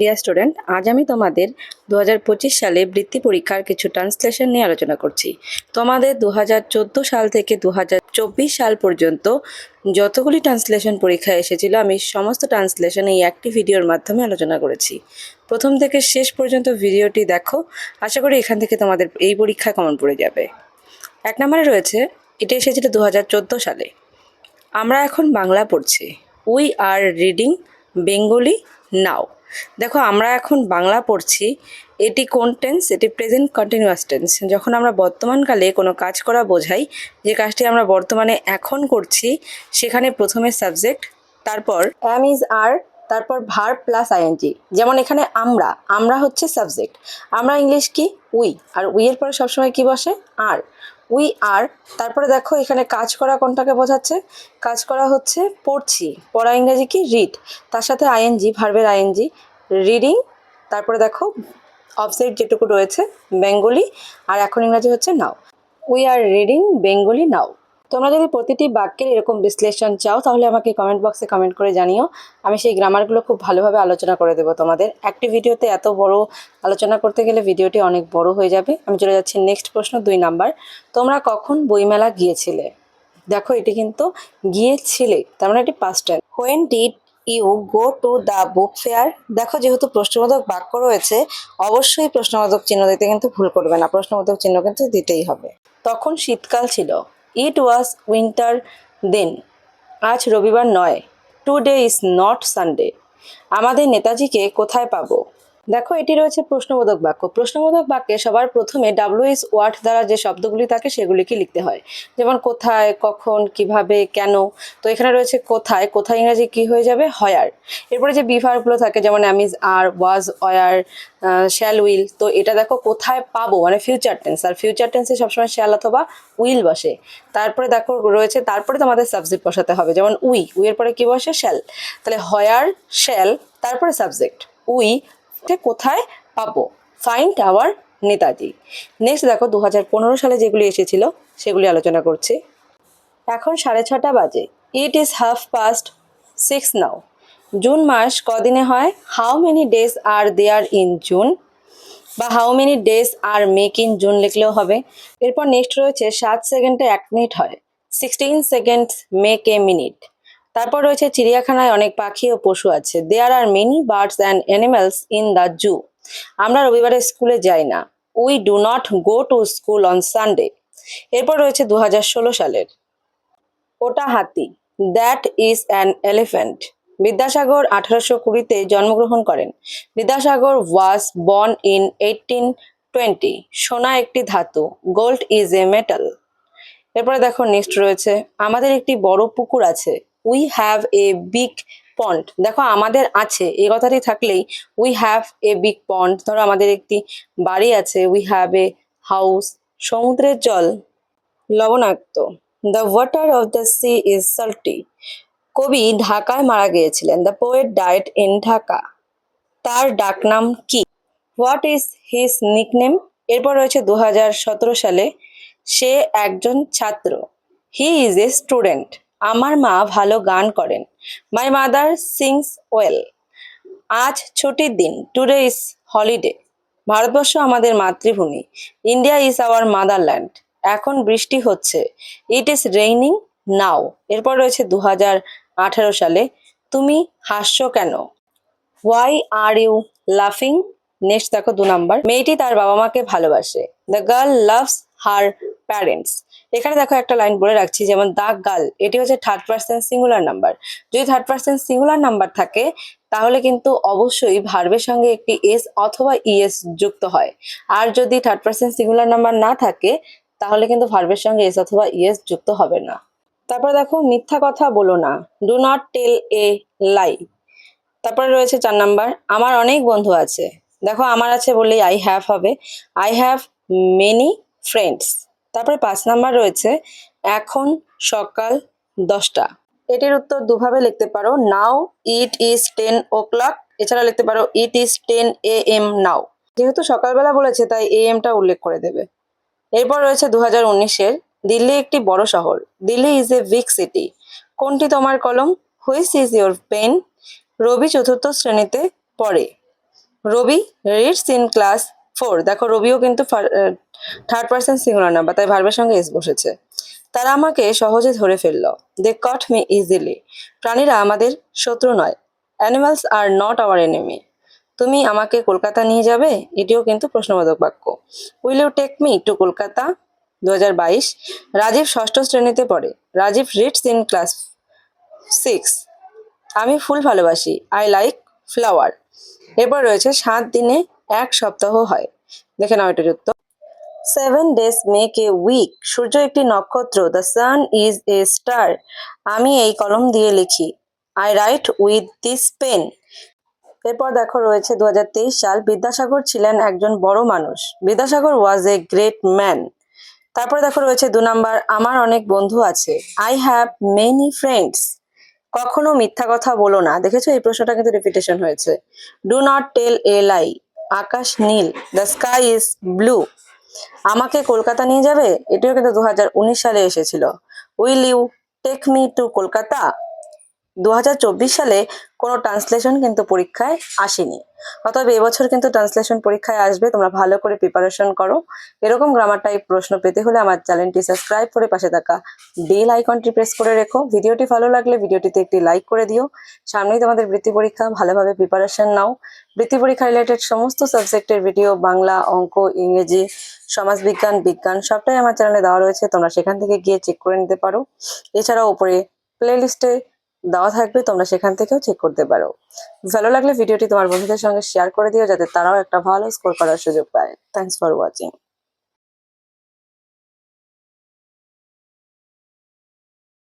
Dear student আজ আমি তোমাদের দু হাজার পঁচিশ সালে বৃত্তি পরীক্ষার কিছু ট্রান্সলেশন নিয়ে আলোচনা করছি। তোমাদের দু হাজার চোদ্দ সাল থেকে দু হাজার চব্বিশ সাল পর্যন্ত যতগুলি ট্রান্সলেশন পরীক্ষা এসেছিল, আমি সমস্ত ট্রান্সলেশন এই একটি ভিডিওর মাধ্যমে আলোচনা করেছি। প্রথম থেকে শেষ পর্যন্ত ভিডিওটি দেখো, আশা করি এখান থেকে তোমাদের এই পরীক্ষায় কমন পড়ে যাবে। এক নম্বরে রয়েছে, এটা এসেছিল দু হাজার চোদ্দ সালে। আমরা এখন বাংলা পড়ছি। We are reading Bengali now. দেখো, আমরা এখন বাংলা পড়ছি। এটি কোন টেন্স এটি প্রেজেন্ট কন্টিনিউয়াস টেন্স যখন আমরা বর্তমানকালে কোনো কাজ করা বোঝাই, যে কাজটি আমরা বর্তমানে এখন করছি, সেখানে প্রথমে সাবজেক্ট তারপর অ্যাম ইজ আর তারপর ভার প্লাস আইএনজি যেমন এখানে আমরা আমরা হচ্ছে সাবজেক্ট আমরা ইংলিশ কি? উই আর উইয়ের পরে সবসময় কি বসে? আর উই আর তারপরে দেখো, এখানে কাজ করা কোনটাকে বোঝাচ্ছে? কাজ করা হচ্ছে পড়ছি। পড়া ইংরেজি কি? রিড তার সাথে আইএনজি ভার্বের আইএনজি রিডিং তারপরে দেখো অবজেক্ট যেটুকু রয়েছে বেঙ্গলি আর এখন ইংরাজি হচ্ছে now we are reading Bengali now তোমরা যদি প্রতিটি বাক্যের এরকম বিশ্লেষণ চাও, তাহলে আমাকে কমেন্ট বক্সে কমেন্ট করে জানিও। আমি সেই গ্রামারগুলো খুব ভালোভাবে আলোচনা করে দেবো তোমাদের। একটি ভিডিওতে এত বড় আলোচনা করতে গেলে ভিডিওটি অনেক বড় হয়ে যাবে। আমি চলে যাচ্ছি নেক্সট প্রশ্ন দুই নাম্বার তোমরা কখন বইমেলা গিয়েছিলে? দেখো, এটি কিন্তু গিয়েছিলে, তার মানে এটি past tense when did you go to the book fair দেখো, যেহেতু প্রশ্নবোধক বাক্য রয়েছে, অবশ্যই প্রশ্নবোধক চিহ্ন দিতে কিন্তু ভুল করবে না। প্রশ্নবোধক চিহ্ন কিন্তু দিতেই হবে। তখন শীতকাল ছিল। ইট ওয়াজ উইন্টার দেন আজ রবিবার নয়। টুডে ইজ নট সানডে আমাদের নেতাজিকে কোথায় পাবো? দেখো, এটি রয়েছে প্রশ্নবোধক বাক্য। প্রশ্নবোধক বাক্যে সবার প্রথমে ডাব্লিউএস ওয়ার্ড দ্বারা যে শব্দগুলি থাকে, সেগুলিকে লিখতে হয়। যেমন, কোথায়, কখন, কীভাবে, কেন? তো এখানে রয়েছে কোথায় কোথায় ইংরাজি কি হয়ে যাবে? হয়ার। এরপরে যে বিভারগুলো থাকে, যেমন am is are was were shall will তো এটা দেখো, কোথায় পাবো? মানে ফিউচার টেন্স আর ফিউচার টেন্সে সবসময় শ্যাল অথবা উইল বসে। তারপরে দেখো, রয়েছে, তারপরে তোমাদের সাবজেক্ট বসাতে হবে। যেমন উই উইয়ের পরে কি বসে? শ্যাল তাহলে হয়ার শ্যাল তারপরে সাবজেক্ট উই কোথায় পাবো? Find hour Netaji. নেক্সট দেখো দু হাজার পনেরো সালে যেগুলি এসেছিল, সেগুলি আলোচনা করছি। এখন সাড়ে ছটা বাজে। It is half past six now June মাস কদিনে হয়? How many days are there in June বা how many days are make in June লিখলেও হবে। এরপর নেক্সট রয়েছে, সাত সেকেন্ডে এক মিনিট হয়। Sixteen seconds make a minute তারপর রয়েছে চিড়িয়াখানায় অনেক পাখি ও পশু আছে। There are many birds and animals in the zoo আমরা রবিবারে স্কুলে যাই না। We do not go to school on Sunday এরপর রয়েছে দু হাজার ষোলো সালের। ওটা হাতি that is an elephant Vidyasagar আঠারোশো কুড়িতে জন্মগ্রহণ করেন। Vidyasagar was born in eighteen twenty সোনা একটি ধাতু। গোল্ড ইজ এ মেটাল এরপরে দেখো নেক্সট রয়েছে। আমাদের একটি বড় পুকুর আছে। We have a big pond দেখো, আমাদের আছে এই কথাটি থাকলেই we have a big pond ধরো, আমাদের একটি বাড়ি আছে উই হ্যাভ এ হাউস সমুদ্রের জল লবণাক্ত। The water of the sea is salty কবি ঢাকায় মারা গিয়েছিলেন। The poet died in Dhaka তার ডাকনাম কি? হোয়াট ইজ হিজ নিকনেম এরপর রয়েছে দু হাজার সতেরো সালে সে একজন ছাত্র। হি ইজ এ স্টুডেন্ট আমার মা ভালো গান করেন। মাই মাদার সিংস ওয়েল আজ ছুটির দিন টুডে ইজ হলিডে ভারতবর্ষ আমাদের মাতৃভূমি। ইন্ডিয়া ইজ আওয়ার মাদারল্যান্ড এখন বৃষ্টি হচ্ছে। ইট ইজ রেইনিং নাও এরপর রয়েছে দু আঠারো সালে। তুমি হাসছো কেন? হোয়াই আর ইউ লাফিং নেক্সট দেখো দু নাম্বার। মেয়েটি তার বাবা মাকে ভালোবাসে। The girl loves her parents এখানে দেখো একটা লাইন বলে রাখছি, যেমন দা গার্ল এটি হচ্ছে থার্ড পার্সন সিঙ্গুলার নাম্বার যদি থার্ড পার্সন সিঙ্গুলার নাম্বার থাকে, তাহলে কিন্তু অবশ্যই ভার্বের সঙ্গে একটি এস অথবা ইএস যুক্ত হয়। আর যদি থার্ড পার্সন সিঙ্গুলার নাম্বার না থাকে, তাহলে কিন্তু ভার্বের সঙ্গে এস অথবা ইএস যুক্ত হবে না। তারপরে দেখো, মিথ্যা কথা বলো না। Do not tell a lie তারপরে রয়েছে চার নাম্বার আমার অনেক বন্ধু আছে। দেখো, আমার আছে বললেই আই হ্যাভ হবে। আই হ্যাভ মেনি ফ্রেন্ডস তারপরে পাঁচ নাম্বার রয়েছে, এখন সকাল দশটা। এটির উত্তর দুভাবে লিখতে পারো, now it is ten o'clock এছাড়া লিখতে পারো, it is ten A M now. যেহেতু সকালবেলা বলেছে, তাই এ এমটা উল্লেখ করে দেবে। এরপর রয়েছে দু হাজার উনিশের, দিল্লি একটি বড় শহর। Delhi is a big city কোনটি তোমার কলম? হুইস ইজ ইয়োর পেন রবি চতুর্থ শ্রেণীতে পড়ে। Rabi reads in class four দেখো রবিও কিন্তু থার্ড পার্সন সিঙ্গুলার নাম্বার তাই ভার্বের সঙ্গে এস বসেছে। তারা আমাকে সহজে ধরে ফেলল। দে কট মি ইজিলি প্রাণীরা আমাদের শত্রু নয়। Animals are not our enemy তুমি আমাকে কলকাতা নিয়ে যাবে? এটিও কিন্তু প্রশ্নবোধক বাক্য। Will you take me to Kolkata? দু রাজীব ষষ্ঠ শ্রেণীতে পড়ে। Rajib reads in class six আমি ফুল ভালোবাসি। আই লাইক ফ্লাওয়ার এরপর রয়েছে সাত দিনে এক সপ্তাহ হয়। দেখে নাও এটার উত্তর। Seven days make a week সূর্য একটি নক্ষত্র। The sun is a star আমি এই কলম দিয়ে লিখি। I write with this pen এরপর দেখো রয়েছে দু সাল। বিদ্যাসাগর ছিলেন একজন বড় মানুষ। Vidyasagar was a great man তারপরে দেখো রয়েছে দু নাম্বার। আমার অনেক বন্ধু আছে। আই হ্যাভ মেনি ফ্রেন্ডস কখনো মিথ্যা কথা বলো না। দেখেছ? এই প্রশ্নটা কিন্তু রিপিটেশন হয়েছে। Do not tell a lie আকাশ নীল। দ্য স্কাই ইজ ব্লু আমাকে কলকাতা নিয়ে যাবে? এটিও কিন্তু দু হাজার উনিশ সালে এসেছিল। Will you take me to Kolkata? দু হাজার চব্বিশ সালে কোনো ট্রান্সলেশন কিন্তু পরীক্ষায় আসেনি। অতএব এবছর কিন্তু ট্রান্সলেশন পরীক্ষায় আসবে, তোমরা ভালো করে প্রিপারেশন করো। এরকম গ্রামার টাইপ প্রশ্ন পেতে হলে আমার চ্যানেলটি সাবস্ক্রাইব করে পাশে থাকা বেল আইকনটি প্রেস করে রেখো। ভিডিওটি ভালো লাগলে ভিডিওটিতে একটি লাইক করে দিও। সামনেই তোমাদের বৃত্তি পরীক্ষা, ভালোভাবে প্রিপারেশন নাও। বৃত্তি পরীক্ষা রিলেটেড সমস্ত সাবজেক্টের ভিডিও বাংলা, অঙ্ক, ইংরেজি, সমাজবিজ্ঞান, বিজ্ঞান সবটাই আমার চ্যানেলে দেওয়া রয়েছে। তোমরা সেখান থেকে গিয়ে চেক করে নিতে পারো। এছাড়াও উপরে প্লে লিস্টে দেওয়া থাকবে, তোমরা সেখান থেকেও চেক করতে পারো। ভালো লাগলে ভিডিওটি তোমার বন্ধুদের সঙ্গে শেয়ার করে দিও, যাতে তারাও একটা ভালো স্কোর করার সুযোগ পায়। Thanks for watching